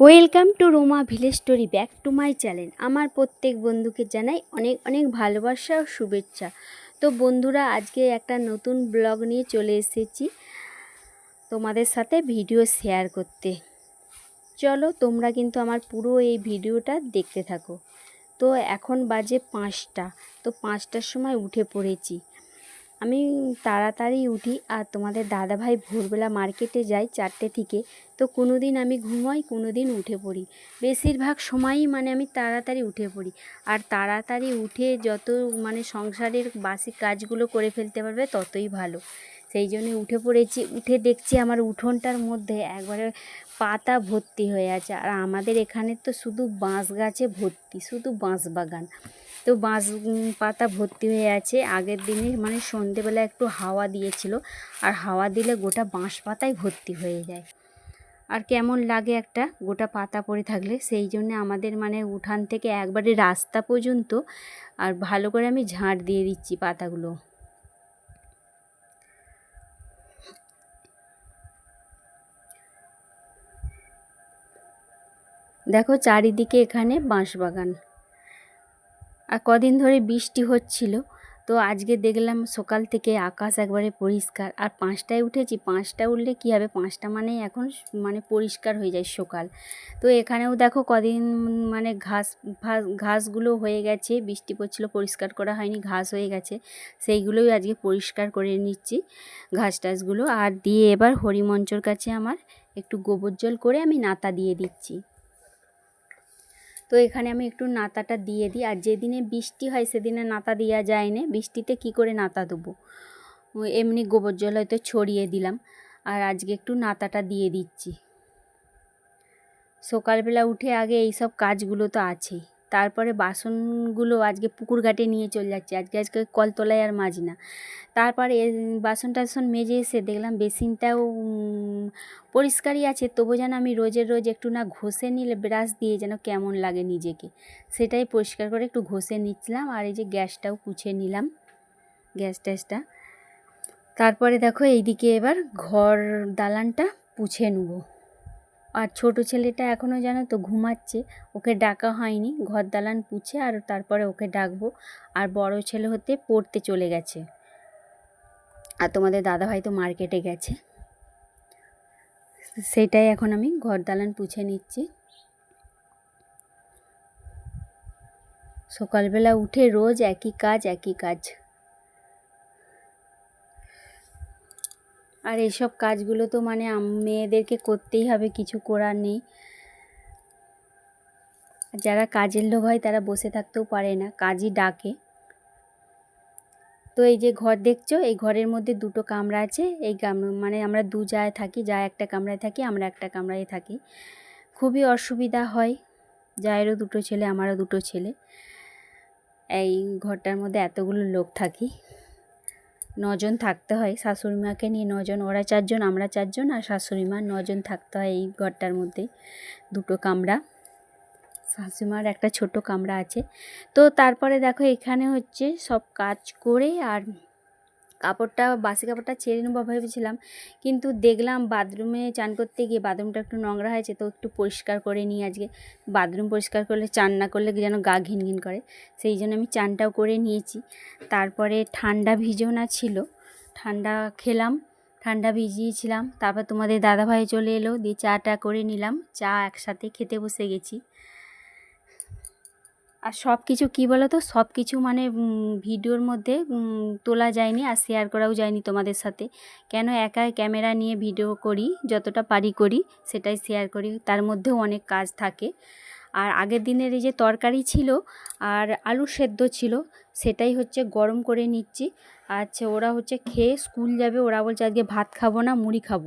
Welcome to Roma village story back to my channel আমার প্রত্যেক বন্ধুকে জানাই অনেক অনেক ভালোবাসা ও শুভেচ্ছা। তো বন্ধুরা, আজকে একটা নতুন ব্লগ নিয়ে চলে এসেছি তোমাদের সাথে ভিডিও শেয়ার করতে। চলো, তোমরা কিন্তু আমার পুরো এই ভিডিওটা দেখতে থাকো। তো এখন বাজে পাঁচটা। তো পাঁচটার সময় উঠে পড়েছি। আমি তাড়াতাড়ি উঠি আর তোমাদের দাদাভাই ভোরবেলা মার্কেটে যায় চারটে থেকে। তো কোনো দিন আমি ঘুমাই কোনো দিন উঠে পড়ি। বেশিরভাগ সময়ই মানে আমি তাড়াতাড়ি উঠে পড়ি। আর তাড়াতাড়ি উঠে যত মানে সংসারের বাসি কাজগুলো করে ফেলতে পারবে ততই ভালো। সেই জন্যে উঠে পড়েছি, উঠে দেখছি আমার উঠোনটার মধ্যে একবারে পাতা ভর্তি হয়ে আছে। আর আমাদের এখানে তো শুধু বাঁশ গাছে ভর্তি, শুধু বাঁশ বাগান তো বাঁশ পাতা ভর্তি হয়ে আছে। আগের দিনে মানে সন্ধেবেলা একটু হাওয়া দিয়েছিল। আর হাওয়া দিলে গোটা বাঁশ পাতাই ভর্তি হয়ে যায়। আর কেমন লাগে একটা গোটা পাতা পড়ে থাকলে? সেই জন্য আমাদের মানে উঠান থেকে একবারে রাস্তা পর্যন্ত আর ভালো করে আমি ঝাঁট দিয়ে দিচ্ছি পাতাগুলো। দেখো চারিদিকে এখানে বাঁশবাগান। আর কদিন ধরে বৃষ্টি হচ্ছিল, তো আজকে দেখলাম সকাল থেকে আকাশ একবারে পরিষ্কার। আর পাঁচটায় উঠেছি, পাঁচটা উঠলে কী হবে? পাঁচটা মানে এখন মানে পরিষ্কার হয়ে যায় সকাল। তো এখানেও দেখো কদিন মানে ঘাস ফা- ঘাসগুলো হয়ে গেছে, বৃষ্টি পড়ছিল, পরিষ্কার করা হয়নি, ঘাস হয়ে গেছে। সেইগুলোই আজকে পরিষ্কার করে নিচ্ছি ঘাস টাসগুলো। আর দিয়ে এবার হরিমঞ্চর কাছে আমার একটু গোবর জল করে আমি নাতা দিয়ে দিচ্ছি। তো এখানে আমি একটু নাতাটা দিয়ে দিই। আর যেদিনে বৃষ্টি হয়, সেদিনে নাতা দেওয়া যায় না। বৃষ্টিতে কি করে নাতা দেবো? এমনি গোবর জল হয়তো ছড়িয়ে দিলাম। আর আজকে একটু নাতাটা দিয়ে দিচ্ছি। সকালবেলা উঠে আগে এই সব কাজগুলো তো আছেই। তারপরে বাসনগুলো আজকে পুকুর ঘাটে নিয়ে চলে যাচ্ছে। আজকে আজকে কলতলায় আর মাজি না। তারপরে বাসন টাসন মেজে এসে দেখলাম বেসিনটাও পরিষ্কারই আছে। তবু যেন আমি রোজের রোজ একটু না ঘষে নিলে, ব্রাশ দিয়ে যেন কেমন লাগে নিজেকে। সেটাই পরিষ্কার করে একটু ঘষে নিচ্ছিলাম আর এই যে গ্যাসটাও পুছে নিলাম, গ্যাস ট্যাসটা। তারপরে দেখো এইদিকে এবার ঘর দালানটা পুছে নেব। আর ছোট ছেলেটা এখনও জানো তো ঘুমাচ্ছে, ওকে ডাকা হয়নি ঘর দালান পুছে আর তারপরে ওকে ডাকবো। আর বড় ছেলে হতে পড়তে চলে গেছে। আর তোমাদের দাদাভাই তো মার্কেটে গেছে। সেটাই এখন আমি ঘর দালান পুছে নিচ্ছি। সকালবেলা উঠে রোজ একই কাজ একই কাজ। আর এইসব কাজগুলো তো মানে মেয়েদেরকে করতেই হবে, কিছু করার নেই। যারা কাজের লোক হয়, তারা বসে থাকতেও পারে না, কাজই ডাকে। তো এই যে ঘর দেখছ, এই ঘরের মধ্যে দুটো কামরা আছে, এই মানে আমরা দু জায় থাকি, যা একটা কামরায় থাকি, আমরা একটা কামরায় থাকি। খুবই অসুবিধা হয় জায়েরও দুটো ছেলে, আমারও দুটো ছেলে। এই ঘরটার মধ্যে এতগুলো লোক থাকি। নজন থাকতে হয়। শাশুড়ি মাকে নিয়ে নজন, ওরা চারজন, আমরা চারজন আর শাশুড়ি মা নজন থাকতে হয় এই ঘরটার মধ্যে দুটো কামরা। শাশুড়িমার একটা ছোট কামরা আছে। তো তারপরে দেখো এখানে হচ্ছে সব কাজ করে আর কাপড়টা, বাসি কাপড়টা ছেড়ে নেব ভেবেছিলাম। কিন্তু দেখলাম বাথরুমে চান করতে গিয়ে বাথরুমটা একটু নোংরা হয়েছে, তো একটু পরিষ্কার করে নিই আজকে। বাথরুম পরিষ্কার করলে, চান না করলে যেন গা ঘিন ঘিন করে। সেই জন্য আমি চানটাও করে নিয়েছি। তারপরে ঠান্ডা ভিজোনা ছিল। ঠান্ডা খেলাম, ঠান্ডা ভিজিয়েছিলাম। তারপর তোমাদের দাদাভাই চলে এলো, দিয়ে চাটা করে নিলাম। চা একসাথে খেতে বসে গেছি। আর সব কিছু কী বলো তো সব কিছু মানে ভিডিওর মধ্যে তোলা যায়নি আর শেয়ার করাও যায়নি তোমাদের সাথে। কেন একা ক্যামেরা নিয়ে ভিডিও করি, যতটা পারি করি, সেটাই শেয়ার করি। তার মধ্যেও অনেক কাজ থাকে। আর আগের দিনের এই যে তরকারি ছিল আর আলু সেদ্ধ ছিল, সেটাই হচ্ছে গরম করে নিচ্ছি। আচ্ছা ওরা হচ্ছে খেয়ে স্কুল যাবে, ওরা বলছে আজকে ভাত খাব না, মুড়ি খাব।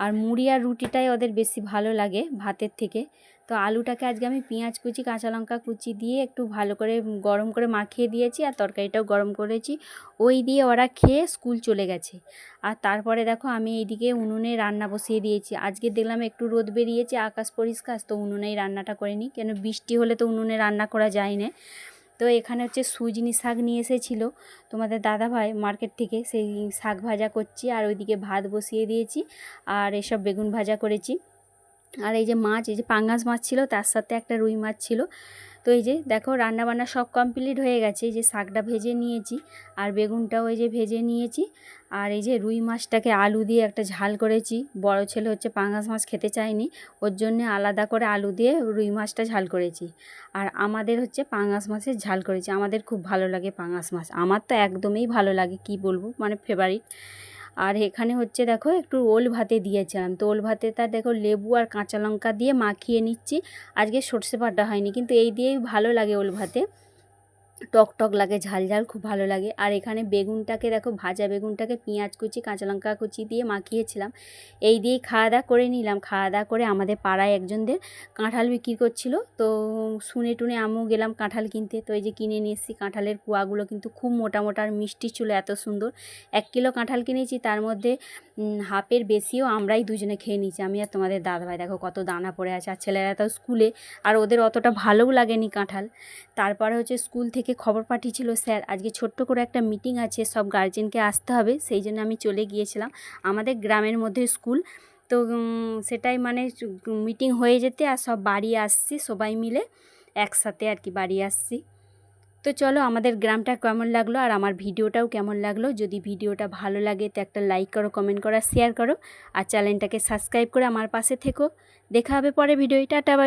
আর মুড়ি আর রুটিটাই ওদের বেশি ভালো লাগে ভাতের থেকে। তো আলুটাকে আজকে আমি পেঁয়াজ কুচি, কাঁচা লঙ্কা কুচি দিয়ে একটু ভালো করে গরম করে মাখিয়ে দিয়েছি আর তরকারিটাও গরম করেছি। ওই দিয়ে ওরা খেয়ে স্কুল চলে গেছে। আর তারপরে দেখো আমি এইদিকে উনুনে রান্না বসিয়ে দিয়েছি। আজকে দেখলাম একটু রোদ বেরিয়েছে, আকাশ পরিষ্কার, তো উনুনেই রান্নাটা করে নিই। কেন বৃষ্টি হলে তো উনুনে রান্না করা যায় না। তো এখানে হচ্ছে সুজনি শাক নিয়ে এসেছিল। তোমাদের দাদা ভাই মার্কেট থেকে সেই শাক ভাজা করছি আর ওইদিকে ভাত বসিয়ে দিয়েছি আর এসব বেগুন ভাজা করেছি। আর এই যে মাছ, এই যে পাঙ্গাস মাছ ছিল, তার সাথে একটা রুই মাছ ছিল। তো এই যে দেখো রান্না বান্না সব কমপ্লিট হয়ে গেছে। এই যে শাকটা ভেজে নিয়েছি আর বেগুনটাও এই যে ভেজে নিয়েছি। আর এই যে রুই মাছটাকে আলু দিয়ে একটা ঝাল করেছি। বড় ছেলে হচ্ছে পাঙ্গাস মাছ খেতে চায়নি, ওর জন্য আলাদা করে আলু দিয়ে রুই মাছটা ঝাল করেছি। আর আমাদের হচ্ছে পাঙ্গাস মাছের ঝাল করেছি। আমাদের খুব ভালো লাগে পাঙ্গাস মাছ। আমার তো একদমই ভালো লাগে, কি বলব? মানে ফেভারিট আর এখানে হচ্ছে দেখো একটু ওল ভাতে দিয়েছিলাম। তো ওল ভাতে তার দেখো লেবু আর কাঁচা লঙ্কা দিয়ে মাখিয়ে নিচ্ছি। আজকে সর্ষে বাটা হয়নি, কিন্তু এই দিয়েই ভালো লাগে ওল ভাতে। টক টক লাগে, ঝাল ঝাল খুব ভালো লাগে। আর এখানে বেগুনটাকে দেখো, ভাজা বেগুনটাকে পেঁয়াজ কুচি, কাঁচা লঙ্কা কুচি দিয়ে মাখিয়েছিলাম। এই দিয়েই খাওয়া দাওয়া করে নিলাম। খাওয়া দাওয়া করে আমাদের পাড়ায় একজনদের কাঁঠাল বিক্রি করছিল। তো শুনে টুনে আমিও গেলাম কাঁঠাল কিনতে। তো এই যে কিনে নিয়ে এসেছি, কাঁঠালের কুয়াগুলো কিন্তু খুব মোটা মোটা আর মিষ্টি ছিল, এত সুন্দর। এক কিলো কাঁঠাল কিনেছি, তার মধ্যে হাফের বেশিও আমরাই দুজনে খেয়ে নিয়েছি। আমি আর তোমাদের দাদাভাই, দেখো কত দানা পড়ে আছে। আর ছেলেরা তো স্কুলে, আর ওদের অতটা ভালোও লাগেনি কাঁঠাল। তারপরে হচ্ছে স্কুল থেকে খবর পাঠিয়েছিল, স্যার, আজকে ছোট্ট করে একটা মিটিং আছে, সব গার্জেনকে আসতে হবে, সেই জন্য আমি চলে গিয়েছিলাম। আমাদের গ্রামের মধ্যে স্কুল, তো সেটাই মানে মিটিং হয়ে যেতে আর সব বাড়ি আসছি, সবাই মিলে একসাথে আর কি বাড়ি আসছি। তো চলো, আমাদের গ্রামটা কেমন লাগল আর আমার ভিডিওটাও কেমন লাগল? যদি ভিডিওটা ভালো লাগে, তো একটা লাইক করো, কমেন্ট করো শেয়ার করো, আর চ্যানেলটাকে সাবস্ক্রাইব করে আমার পাশে থেকো। দেখা হবে পরে ভিডিও টাটা বাই